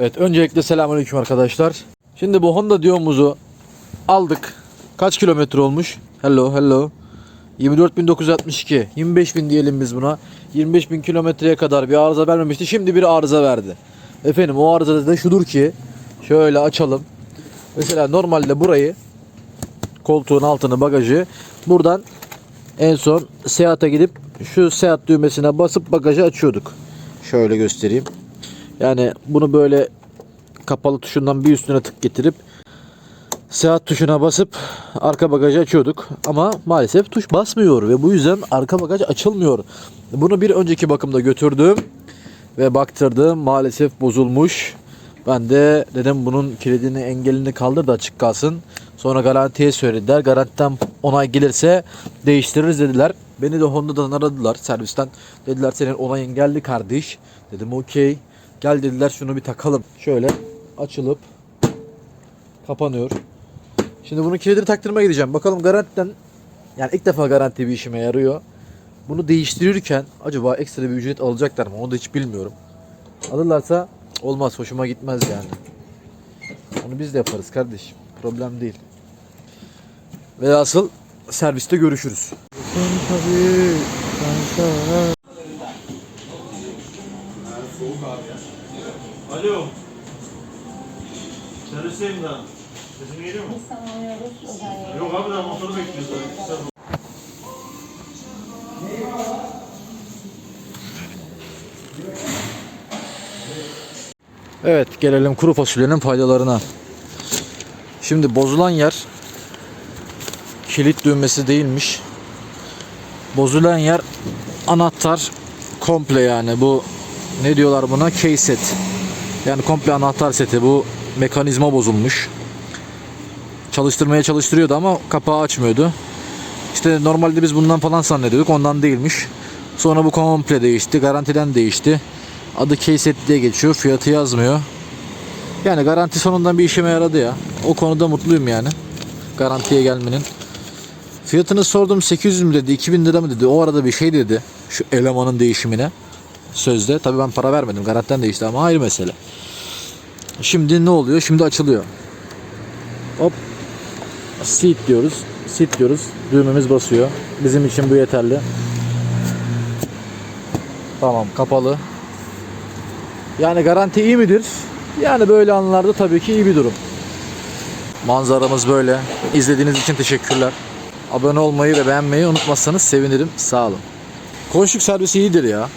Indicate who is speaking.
Speaker 1: Evet öncelikle selamünaleyküm arkadaşlar. Şimdi bu Honda Dio'muzu aldık. Kaç kilometre olmuş? Hello hello. 24.962. 25.000 diyelim biz buna. 25.000 kilometreye kadar bir arıza vermemişti. Şimdi bir arıza verdi. Efendim o arıza da şudur ki şöyle açalım. Mesela normalde burayı koltuğun altını bagajı buradan en son Seat'a gidip şu Seat düğmesine basıp bagajı açıyorduk. Şöyle göstereyim. Yani bunu böyle kapalı tuşundan bir üstüne tık getirip Seat tuşuna basıp arka bagajı açıyorduk. Ama maalesef tuş basmıyor ve bu yüzden arka bagaj açılmıyor. Bunu bir önceki bakımda götürdüm ve baktırdım. Maalesef bozulmuş. Ben de dedim bunun kilidini engelini kaldır da açık kalsın. Sonra garantiye söylediler. Garantiden onay gelirse değiştiririz dediler. Beni de Honda'dan aradılar servisten. Dediler senin onayın geldi kardeş. Dedim okey. Gel dediler şunu bir takalım. Şöyle açılıp kapanıyor. Şimdi bunun kilidini taktırmaya gideceğim. Bakalım garantiden yani ilk defa garanti bir işime yarıyor. Bunu değiştirirken acaba ekstra bir ücret alacaklar mı? Onu da hiç bilmiyorum. Alırlarsa olmaz. Hoşuma gitmez yani. Onu biz de yaparız kardeşim. Problem değil. Ve asıl serviste görüşürüz.
Speaker 2: Alo. Servisteyim daha. Sesim geliyor mu? Yok abi daha motoru bekliyoruz. Kısa-
Speaker 1: Evet gelelim kuru fasulyenin faydalarına. Şimdi bozulan yer kilit düğmesi değilmiş. Bozulan yer anahtar komple yani bu ne diyorlar buna key set. Yani komple anahtar seti bu mekanizma bozulmuş. Çalıştırmaya çalıştırıyordu ama kapağı açmıyordu. İşte normalde biz bundan falan zannediyorduk ondan değilmiş. Sonra bu komple değişti. Garantiden değişti. Adı K-Set diye geçiyor. Fiyatı yazmıyor. Yani garanti sonundan bir işime yaradı ya. O konuda mutluyum yani. Garantiye gelmenin. Fiyatını sordum 800 mü dedi 2000 lira mı dedi. O arada bir şey dedi. Şu elemanın değişimine. Sözde. Tabii ben para vermedim. Garantiden değişti ama ayrı mesele. Şimdi ne oluyor? Şimdi açılıyor. Hop. Seat diyoruz. Seat diyoruz. Düğmemiz basıyor. Bizim için bu yeterli. Tamam kapalı. Yani garanti iyi midir? Yani böyle anlarda tabii ki iyi bir durum. Manzaramız böyle. İzlediğiniz için teşekkürler. Abone olmayı ve beğenmeyi unutmazsanız sevinirim. Sağ olun. Koşuk servisi iyidir ya.